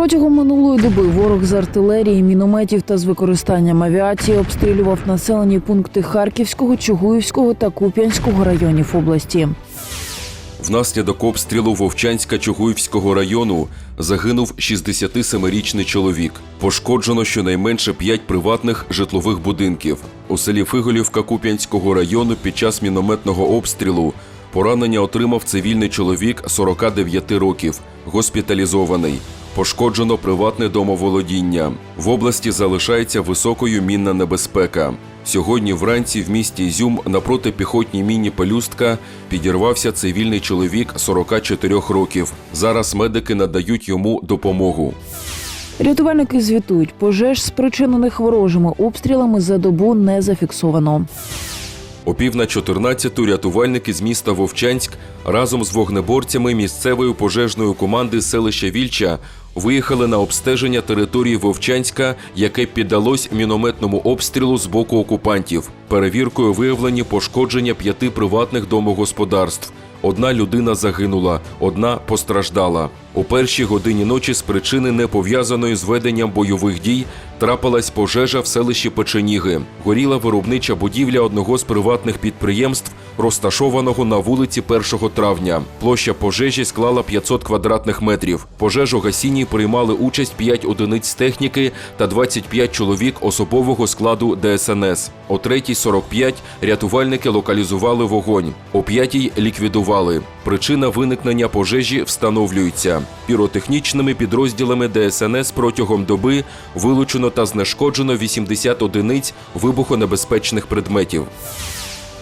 Протягом минулої доби ворог з артилерії, мінометів та з використанням авіації обстрілював населені пункти Харківського, Чугуївського та Куп'янського районів області. Внаслідок обстрілу Вовчанська Чугуївського району загинув 67-річний чоловік. Пошкоджено щонайменше 5 приватних житлових будинків. У селі Фиголівка Куп'янського району під час мінометного обстрілу поранення отримав цивільний чоловік 49 років, госпіталізований. Пошкоджено приватне домоволодіння. В області залишається високою мінна небезпека. Сьогодні вранці в місті Ізюм на протипіхотній міні Пелюстка підірвався цивільний чоловік 44 років. Зараз медики надають йому допомогу. Рятувальники звітують, пожеж, спричинених ворожими обстрілами за добу не зафіксовано. О пів на 14 рятувальники з міста Вовчанськ разом з вогнеборцями місцевої пожежної команди селища Вільча виїхали на обстеження території Вовчанська, яке піддалось мінометному обстрілу з боку окупантів. Перевіркою виявлені пошкодження п'яти приватних домогосподарств. Одна людина загинула, одна постраждала. У першій годині ночі з причини не пов'язаної з веденням бойових дій трапилась пожежа в селищі Печеніги. Горіла виробнича будівля одного з приватних підприємств, розташованого на вулиці 1 травня. Площа пожежі склала 500 квадратних метрів. Пожежу гасінні приймали участь 5 одиниць техніки та 25 чоловік особового складу ДСНС. О 3.45 рятувальники локалізували вогонь. О 5.00 ліквідували. Причина виникнення пожежі встановлюється. Піротехнічними підрозділами ДСНС протягом доби вилучено та знешкоджено 80 одиниць вибухонебезпечних предметів.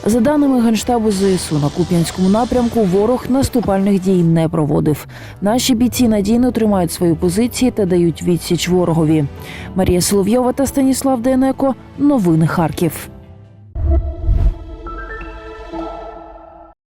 За даними Генштабу ЗСУ, на Куп'янському напрямку ворог наступальних дій не проводив. Наші бійці надійно тримають свої позиції та дають відсіч ворогові. Марія Соловйова та Станіслав Денеко. Новини Харків.